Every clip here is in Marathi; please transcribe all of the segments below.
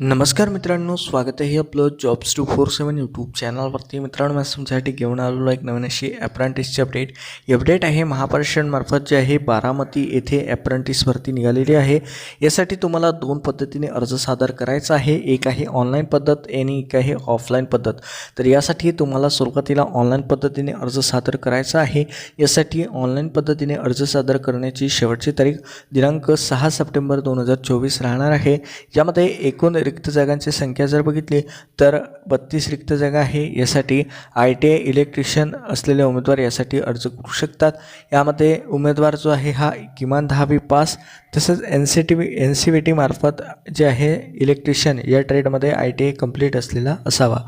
नमस्कार मित्रांनो स्वागत आहे आपलं jobs two four seven YouTube चॅनलवरती मित्रांनो मी तुमच्यासाठी घेऊन आलेलो एक नवीन अशी ॲप्रेंटिसची अपडेट ही अपडेट आहे महापरिषदमार्फत जे आहे बारामती येथे ॲप्रेंटिस भरती निघालेली आहे. यासाठी तुम्हाला दोन पद्धतीने अर्ज सादर करायचा आहे. एक आहे ऑनलाईन पद्धत आणि एक आहे ऑफलाईन पद्धत. तर यासाठी तुम्हाला सुरुवातीला ऑनलाईन पद्धतीने अर्ज सादर करायचा आहे. यासाठी ऑनलाईन पद्धतीने अर्ज सादर करण्याची शेवटची तारीख दिनांक सहा सप्टेंबर दोन हजार चोवीस राहणार आहे. यामध्ये एकूण रिक्त जागांची संख्या जर बघितली तर बत्तीस रिक्त जागा आहे यासाठी आय टी आय इलेक्ट्रिशियन असलेले उमेदवार यासाठी अर्ज करू शकतात. यामध्ये उमेदवार जो आहे हा किमान दहावी पास. तसंच N C T B N C B मार्फत जे आहे इलेक्ट्रिशियन या ट्रेडमध्ये आय टी आय कंप्लीट असलेला असावा.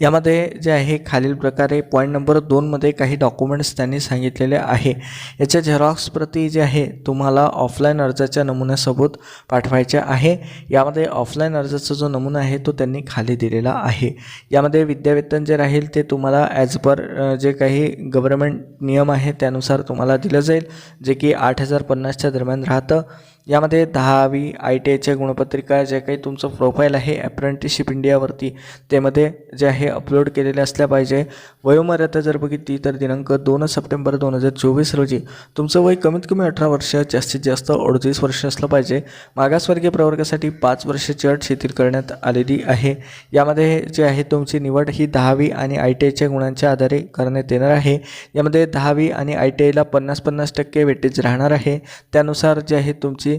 यामध्ये जे आहे खालील प्रकारे पॉईंट नंबर दोनमध्ये काही डॉक्युमेंट्स त्यांनी सांगितलेले आहे. याच्या झेरॉक्स प्रती जे आहे तुम्हाला ऑफलाईन अर्जाच्या नमुन्यासोबत पाठवायचे आहे. यामध्ये ऑफलाईन अर्ज अर्जाचा जो नमुना आहे तो त्यांनी खाली दिलेला आहे. यामध्ये विद्यावेतन जे राहील ते तुम्हाला ॲज पर जे काही गव्हर्नमेंट नियम आहे त्यानुसार तुम्हाला दिलं जाईल जे की आठ हजार पन्नासच्या दरम्यान राहतं. यामध्ये दहावी आय टी आयच्या गुणपत्रिका जे काही तुमचं प्रोफाईल आहे अप्रेंटिसशिप इंडियावरती त्यामध्ये जे आहे अपलोड केलेले असल्या पाहिजे. वयोमर्यादा जर बघितली तर दिनांक दोन सप्टेंबर दोन हजार चोवीस रोजी तुमचं वय कमीत कमी अठरा वर्ष जास्तीत जास्त अडतीस वर्ष असलं पाहिजे. मागासवर्गीय प्रवर्गासाठी पाच वर्षाची अट शिथिल करण्यात आलेली आहे. यामध्ये जे आहे तुमची निवड ही दहावी आणि आय टी आयच्या गुणांच्या आधारे करण्यात येणार आहे. यामध्ये दहावी आणि आय टी आयला पन्नास पन्नास टक्के वेटेज राहणार आहे. त्यानुसार जे आहे तुमची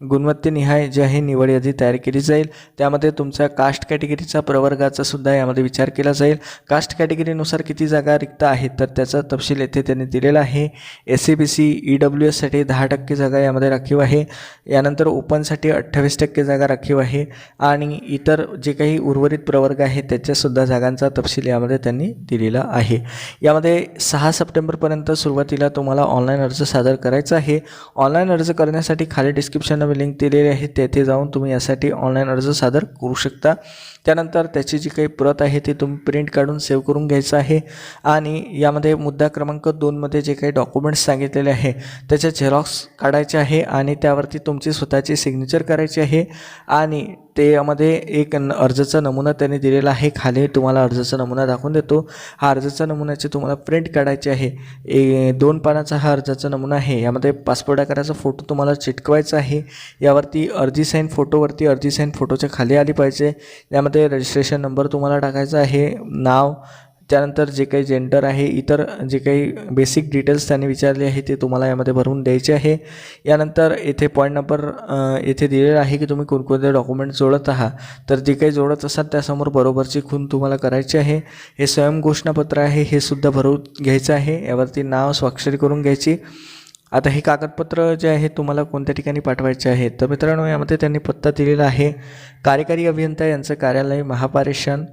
गुणवत्तेनिहाय जे आहे निवड यादी तयार केली जाईल. त्यामध्ये तुमच्या कास्ट कॅटेगरीचा प्रवर्गाचा सुद्धा यामध्ये विचार केला जाईल. कास्ट कॅटेगरीनुसार किती जागा रिक्त आहेत तर त्याचा तपशील येथे त्यांनी दिलेला आहे. S C B C E W एससाठी दहा टक्के जागा यामध्ये राखीव आहे. यानंतर ओपनसाठी अठ्ठावीस टक्के जागा राखीव आहे. आणि इतर जे काही उर्वरित प्रवर्ग आहे त्याच्यासुद्धा जागांचा तपशील यामध्ये त्यांनी दिलेला आहे. यामध्ये सहा सप्टेंबरपर्यंत सुरुवातीला तुम्हाला ऑनलाईन अर्ज सादर करायचा आहे. ऑनलाईन अर्ज करण्यासाठी खाली डिस्क्रिप्शन लिंक दिलेली आहे तेथे जाऊन तुम्ही यासाठी ऑनलाईन अर्ज सादर करू शकता. त्यानंतर त्याची जी काही प्रत आहे ती तुम्ही प्रिंट काढून सेव्ह करून घ्यायचं आहे. आणि यामध्ये मुद्दा क्रमांक दोनमध्ये जे काही डॉक्युमेंट्स सांगितलेले आहे त्याचे झेरॉक्स काढायचे आहे आणि त्यावरती तुमची स्वतःची सिग्नेचर करायची आहे. आणि ते यामध्ये एक न अर्जाचा नमुना त्यांनी दिलेला आहे. खाली तुम्हाला अर्जाचा नमुना दाखवून देतो. हा अर्जाचा नमुन्याची तुम्हाला प्रिंट काढायची आहे. ए दोन पानाचा हा अर्जाचा नमुना आहे. यामध्ये पासपोर्ट आकाराचा फोटो तुम्हाला चिटकवायचा आहे. यावरती अर्जी साईन फोटोवरती अर्जी साईन फोटोच्या खाली आली पाहिजे. यामध्ये रजिस्ट्रेशन नंबर तुम्हाला टाकायचा आहे. नाव त्यानंतर जे काही जेंडर आहे इतर जे काही बेसिक डिटेल्स त्यांनी विचारले आहे ते तुम्हाला यामध्ये भरून द्यायचे आहे. यानंतर येथे पॉईंट नंबर येथे दिलेला आहे की तुम्ही कोणकोणते डॉक्युमेंट जोडत आहात. तर जे काही जोडत असाल त्यासमोर बरोबरची खून तुम्हाला करायची आहे. हे स्वयं घोषणापत्र आहे हे सुद्धा भरून घ्यायचं आहे. यावरती नाव स्वाक्षरी करून घ्यायची. आता हे कागदपत्र जे आहे तुम्हाला कोणत्या ठिकाणी पाठवायचे आहे? तर मित्रांनो यामध्ये त्यांनी पत्ता दिलेला आहे. कार्यकारी अभियंता यांचं कार्यालय महापारेषण.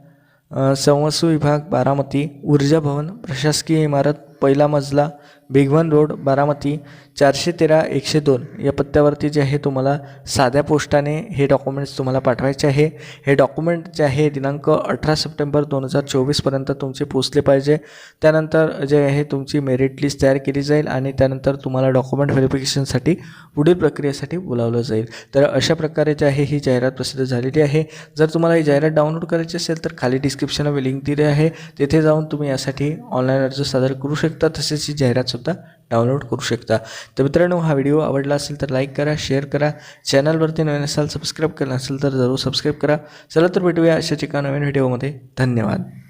संवसू विभाग बारामती ऊर्जा भवन प्रशासकीय इमारत पहिला मजला भिगवण रोड बारामती चारशे तेरा एकशे दोन या पत्त्यावरती जे आहे तुम्हाला साध्या पोस्टाने हे डॉक्युमेंट्स तुम्हाला पाठवायचे आहे. हे डॉक्युमेंट जे आहे दिनांक अठरा सप्टेंबर दोन हजार चोवीसपर्यंत तुमचे पोचले पाहिजे. त्यानंतर जे आहे तुमची मेरिट लिस्ट तयार केली जाईल आणि त्यानंतर तुम्हाला डॉक्युमेंट व्हेरिफिकेशनसाठी पुढील प्रक्रियेसाठी बोलावलं जाईल. तर अशा प्रकारे जे आहे ही जाहिरात प्रसिद्ध झालेली आहे. जर तुम्हाला ही जाहिरात डाउनलोड करायची असेल तर खाली डिस्क्रिप्शनला लिंक दिली आहे. तिथे जाऊन तुम्ही यासाठी ऑनलाईन अर्ज सादर करू शकता. तसेच ही जाहिरातसुद्धा डाउनलोड करू शकता. तर मित्रांनो हा व्हिडिओ आवडला असेल तर लाईक करा शेअर करा. चॅनलवरती नवीन असाल सबस्क्राईब केलं असेल तर जरूर सबस्क्राईब करा. चला तर भेटूया अशाच एका नवीन व्हिडिओमध्ये. धन्यवाद.